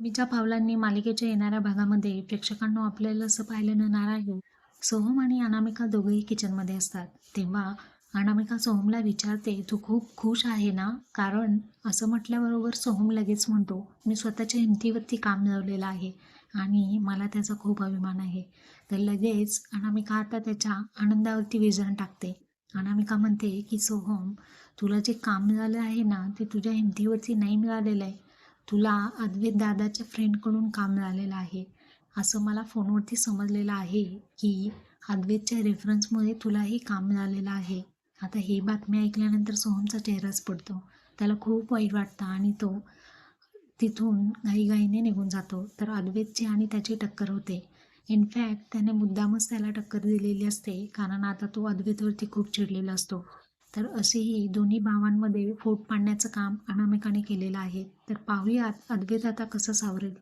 मीच्या पावलांनी मालिकेच्या येणाऱ्या भागामध्ये प्रेक्षकांना आपल्याला असं पाहायला मिळणार आहे सोहम आणि अनामिका दोघंही किचनमध्ये असतात. तेव्हा अनामिका सोहमला विचारते तू खूप खुश आहे ना? कारण असं म्हटल्याबरोबर सोहम लगेच म्हणतो मी स्वतःच्या हिमतीवरती काम मिळवलेलं आहे आणि मला त्याचा खूप अभिमान आहे. तर लगेच अनामिका आता त्याच्या आनंदावरती विजन टाकते. अनामिका म्हणते की सोहम तुला जे काम मिळालं आहे ना ते तुझ्या हिमतीवरती नाही मिळालेलं आहे. तुला अद्वैत दादाच्या फ्रेंडकडून काम मिळालेलं आहे. असं मला फोनवरती समजलेलं आहे की अद्वैतच्या रेफरन्समुळे तुला हे काम मिळालेलं आहे. आता हे बातमी ऐकल्यानंतर सोहमचा चेहराच पडतो. त्याला खूप वाईट वाटतं आणि तो तिथून घाईघाईने निघून जातो. तर अद्वैतची आणि त्याची टक्कर होते. इनफॅक्ट त्याने मुद्दामच त्याला टक्कर दिलेली असते. कारण आता तो अद्वैतवरती खूप चिडलेला असतो. तर असेही दोन्ही भावांमध्ये फूट पाडण्याचं काम अनामिकाने केलेलं आहे. तर पाहूयात अद्वैत आता कसं सावरेल?